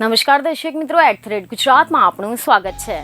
નમસ્કાર દર્શક મિત્રો એટ ગુજરાતમાં આપનું સ્વાગત છે.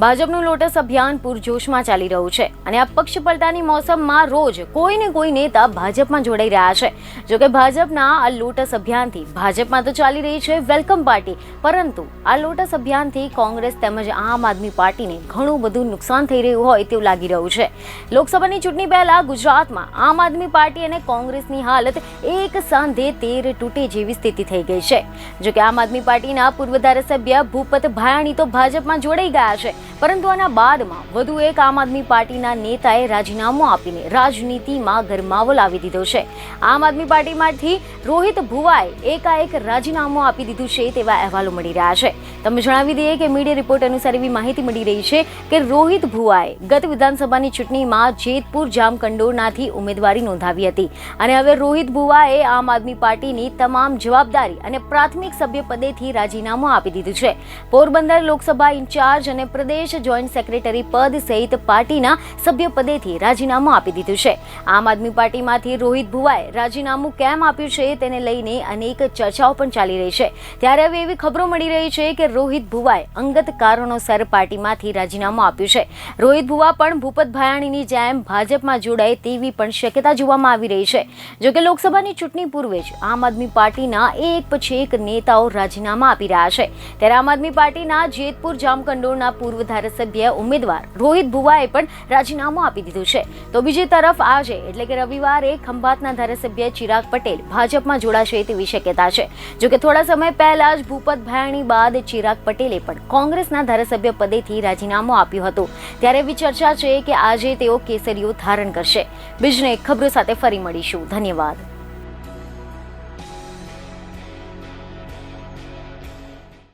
ભાજપનું લોટસ અભિયાન પૂરજોશમાં ચાલી રહ્યું છે અને આ પક્ષ પલટાની મોસમમાં રોજ કોઈને કોઈ નેતા ભાજપમાં જોડાઈ રહ્યા છે. જોકે ભાજપના આ લોટસ અભિયાનથી ભાજપમાં તો ચાલી રહી છે વેલકમ પાર્ટી, પરંતુ આ લોટસ અભિયાનથી કોંગ્રેસ તેમજ આમ આદમી પાર્ટીને ઘણું બધું નુકસાન થઈ રહ્યું હોય તેવું લાગી રહ્યું છે. લોકસભાની ચૂંટણી પહેલા ગુજરાતમાં આમ આદમી પાર્ટી અને કોંગ્રેસની હાલત એક સાંધે તેર તૂટે જેવી સ્થિતિ થઈ ગઈ છે. જોકે આમ આદમી પાર્ટીના પૂર્વ ધારાસભ્ય ભૂપત ભાયાણી તો ભાજપમાં જોડાઈ ગયા છે. પરંતુ આના બાદમાં વધુ એક આમ આદમી પાર્ટીના નેતાએ રાજીનામું આપીને રાજનીતિમાં ગરમાવો લાવી દીધો છે. આમ આદમી પાર્ટીમાંથી રોહિત ભુવાએ એકાએક રાજીનામું આપી દીધું છે તેવા અહેવાલો મળી રહ્યા છે. તમે જણાવી દઈએ કે મીડિયા રિપોર્ટ અનુસાર એવી માહિતી મળી રહી છે કે રોહિત ભુવાએ ગત વિધાનસભાની ચૂંટણીમાં જેતપુર, જામકંડોરનાથી ઉમેદવારી નોંધાવી હતી. અને હવે રોહિત ભુવાએ આમ આદમી પાર્ટીની તમામ જવાબદારી અને પ્રાથમિક સભ્ય પદેથી રાજીનામું આપી દીધું છે. પોરબંદર લોકસભા ઇન્ચાર્જ અને પ્રદેશ જોઈન્ટ સેક્રેટરી પદ સહિત પાર્ટીના સભ્ય પદેથી રાજીનામું આપી દીધું છે. આમ આદમી પાર્ટીમાંથી રોહિત ભુવાએ રાજીનામું કેમ આપ્યું છે તેને લઈને અનેક ચર્ચાઓ પણ ચાલી રહી છે. ત્યારે હવે એવી ખબરો મળી રહી છે કે રોહિત ભુવાએ અંગત કારણોસર પાર્ટીમાંથી રાજીનામું આપ્યું છે. રોહિત ભુવા પણ ભૂપત ભાયાણીની જેમ ભાજપમાં જોડાય તેવી પણ શક્યતા જોવામાં આવી રહી છે. જોકે લોકસભાની ચૂંટણી પૂર્વે જ આમ આદમી પાર્ટીના એક પછી એક નેતાઓ રાજીનામા આપી રહ્યા છે. ત્યારે આમ આદમી પાર્ટીના જેતપુર જામકંડોરના પૂર્વ ધારાસભ્ય ઉમેદવાર રોહિત ભુવાએ પણ રાજીનામું આપી દીધું છે. તો બીજી તરફ આજે, એટલે કે રવિવારે, ખંભાતના ધારાસભ્ય ચિરાગ પટેલ ભાજપમાં જોડાશે તેવી શક્યતા છે. જોકે થોડા સમય પહેલા જ ભૂપત ભાયણી બાદ ચિરાગ પટેલે પણ કોંગ્રેસના ધારાસભ્ય પદેથી રાજીનામું આપ્યું હતું. ત્યારે એવી ચર્ચા છે કે આજે તેઓ કેસરીઓ ધારણ કરશે. બીજને ખબરો સાથે ફરી મળીશું. ધન્યવાદ.